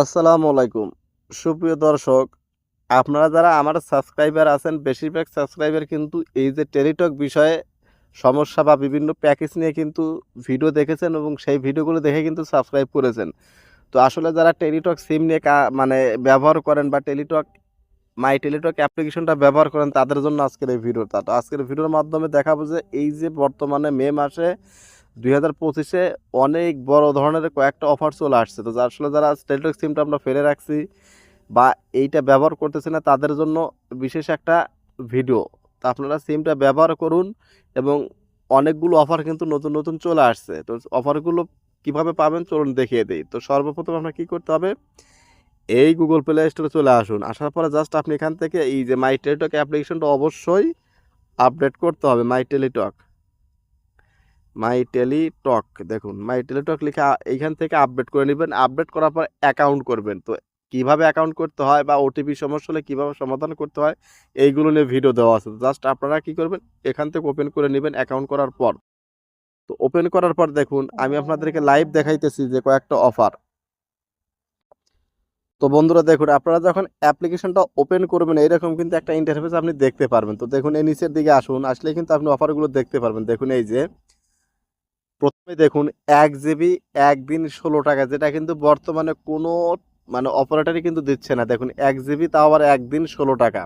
আসসালামু আলাইকুম। সুপ্রিয় দর্শক, আপনারা যারা আমার সাবস্ক্রাইবার আছেন, বেশিরভাগ সাবস্ক্রাইবার কিন্তু এই যে টেলিটক বিষয়ে সমস্যা বা বিভিন্ন প্যাকেজ নিয়ে কিন্তু ভিডিও দেখেছেন এবং সেই ভিডিওগুলো দেখে কিন্তু সাবস্ক্রাইব করেছেন। তো আসলে যারা টেলিটক সিম নিয়ে মানে ব্যবহার করেন বা টেলিটক, মাই টেলিটক অ্যাপ্লিকেশনটা ব্যবহার করেন, তাদের জন্য আজকের এই ভিডিওটা। তো আজকের ভিডিওর মাধ্যমে দেখাবো যে এই যে বর্তমানে মে মাসে দুই হাজার পঁচিশে অনেক বড় ধরনের কয়েকটা অফার চলে আসছে। তো যার আসলে যারা টেলিটক সিমটা আমরা ফেলে রাখছি বা এইটা ব্যবহার করতেছি না, তাদের জন্য বিশেষ একটা ভিডিও তো আপনারা সিমটা ব্যবহার করুন এবং অনেকগুলো অফার কিন্তু নতুন নতুন চলে আসছে। তো অফারগুলো কীভাবে পাবেন চলুন দেখিয়ে দিই। তো সর্বপ্রথম আপনার কী করতে হবে, এই গুগল প্লে স্টোরে চলে আসুন। আসার পরে জাস্ট আপনি এখান থেকে এই যে মাই টেলিটক অ্যাপ্লিকেশনটা অবশ্যই আপডেট করতে হবে মাই টেলিটক মাই টেলিটক দেখুন মাই টেলিটক লিখে এইখান থেকে আপডেট করে নেবেন। আপডেট করার পর অ্যাকাউন্ট করবেন। তো কীভাবে অ্যাকাউন্ট করতে হয় বা ওটিপি সমস্যা হলে কীভাবে সমাধান করতে হয়, এইগুলো নিয়ে ভিডিও দেওয়া আছে। জাস্ট আপনারা কি করবেন, এখান থেকে ওপেন করে নেবেন অ্যাকাউন্ট করার পর। তো ওপেন করার পর দেখুন, আমি আপনাদেরকে লাইভ দেখাইতেছি যে কয়েকটা অফার তো বন্ধুরা দেখুন, আপনারা যখন অ্যাপ্লিকেশনটা ওপেন করবেন, এইরকম কিন্তু একটা ইন্টারফেস আপনি দেখতে পারবেন। তো দেখুন, এই নিচের দিকে আসুন আসলে কিন্তু আপনি অফারগুলো দেখতে পারবেন। দেখুন, এই যে প্রথমে দেখুন, এক জিবি একদিন ষোলো টাকা, যেটা কিন্তু বর্তমানে কোনো মানে অপারেটারই কিন্তু দিচ্ছে না। দেখুন, এক জিবি তাও আবার একদিন ষোলো টাকা।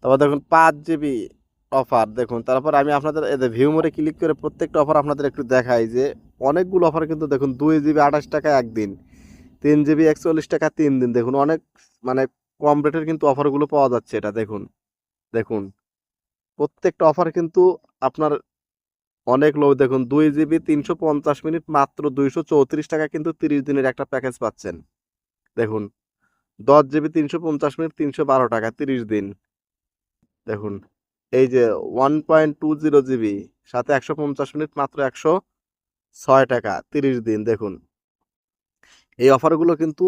তারপর দেখুন, পাঁচ জিবি অফার দেখুন। তারপর আমি আপনাদের ভিউ মোড়ে ক্লিক করে প্রত্যেকটা অফার আপনাদের একটু দেখাই যে, অনেকগুলো অফার কিন্তু দেখুন, দুই জিবি আঠাশ টাকা একদিন তিন জিবি একচল্লিশ টাকা তিন দিন। দেখুন, অনেক মানে কম রেটের কিন্তু অফারগুলো পাওয়া যাচ্ছে এটা, দেখুন। দেখুন, প্রত্যেকটা অফার কিন্তু আপনার অনেক লোক দেখুন, দুই জিবি তিনশো পঞ্চাশ মিনিট মাত্র দুইশো চৌত্রিশ টাকা কিন্তু তিরিশ দিনের একটা প্যাকেজ পাচ্ছেন। দেখুন, দশ জিবি তিনশো পঞ্চাশ মিনিট তিনশো বারো টাকা, তিরিশ দিন। দেখুন, এই যে one point two zero GB, সাথে একশো পঞ্চাশ মিনিট মাত্র একশো ছয় টাকা, তিরিশ দিন। দেখুন, এই অফারগুলো কিন্তু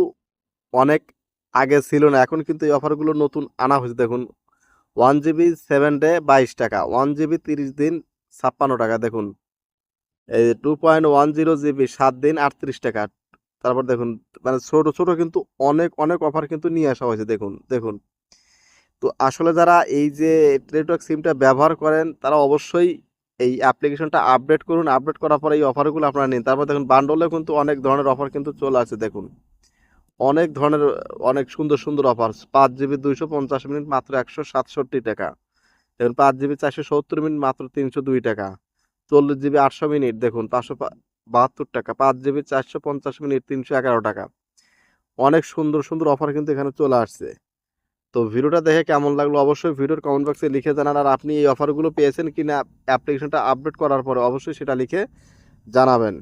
অনেক আগে ছিল না, এখন কিন্তু এই অফারগুলো নতুন আনা হয়েছে। দেখুন, ওয়ান জিবি সেভেন ডে বাইশ টাকা, ওয়ান জিবি তিরিশ দিন ছাপ্পান্ন টাকা, দেখুন। এই two point one zero GB সাত দিন আটত্রিশ টাকা। তারপর দেখুন মানে ছোট ছোট কিন্তু অনেক অনেক অফার কিন্তু নিয়ে আসা হয়েছে, দেখুন দেখুন। তো আসলে যারা এই যে নেটওয়ার্ক সিমটা ব্যবহার করেন, তারা অবশ্যই এই অ্যাপ্লিকেশনটা আপডেট করুন। আপডেট করার পরে এই অফারগুলো আপনারা নিন। তারপর দেখুন বান্ডলেও কিন্তু অনেক ধরনের অফার কিন্তু চলে আছে দেখুন। অনেক ধরনের, অনেক সুন্দর সুন্দর অফার পাঁচ জিবি দুইশো পঞ্চাশ মিনিট মাত্র একশো সাতষট্টি টাকা। দেখুন, পাঁচ জিবি চারশো সত্তর মিনিট মাত্র তিনশো দুই টাকা। চল্লিশ জিবি আটশো মিনিট, দেখুন, পাঁচশো বাহাত্তর টাকা। পাঁচ জিবি চারশো পঞ্চাশ মিনিট, তিনশো এগারো টাকা। অনেক সুন্দর সুন্দর অফার কিন্তু এখানে চলে আসছে। তো ভিডিওটা দেখে কেমন লাগল অবশ্যই ভিডিওর কমেন্ট বক্সে লিখে জানান। আর আপনি এই অফারগুলো পেয়েছেন কি না অ্যাপ্লিকেশনটা আপডেট করার পরে অবশ্যই সেটা লিখে জানাবেন।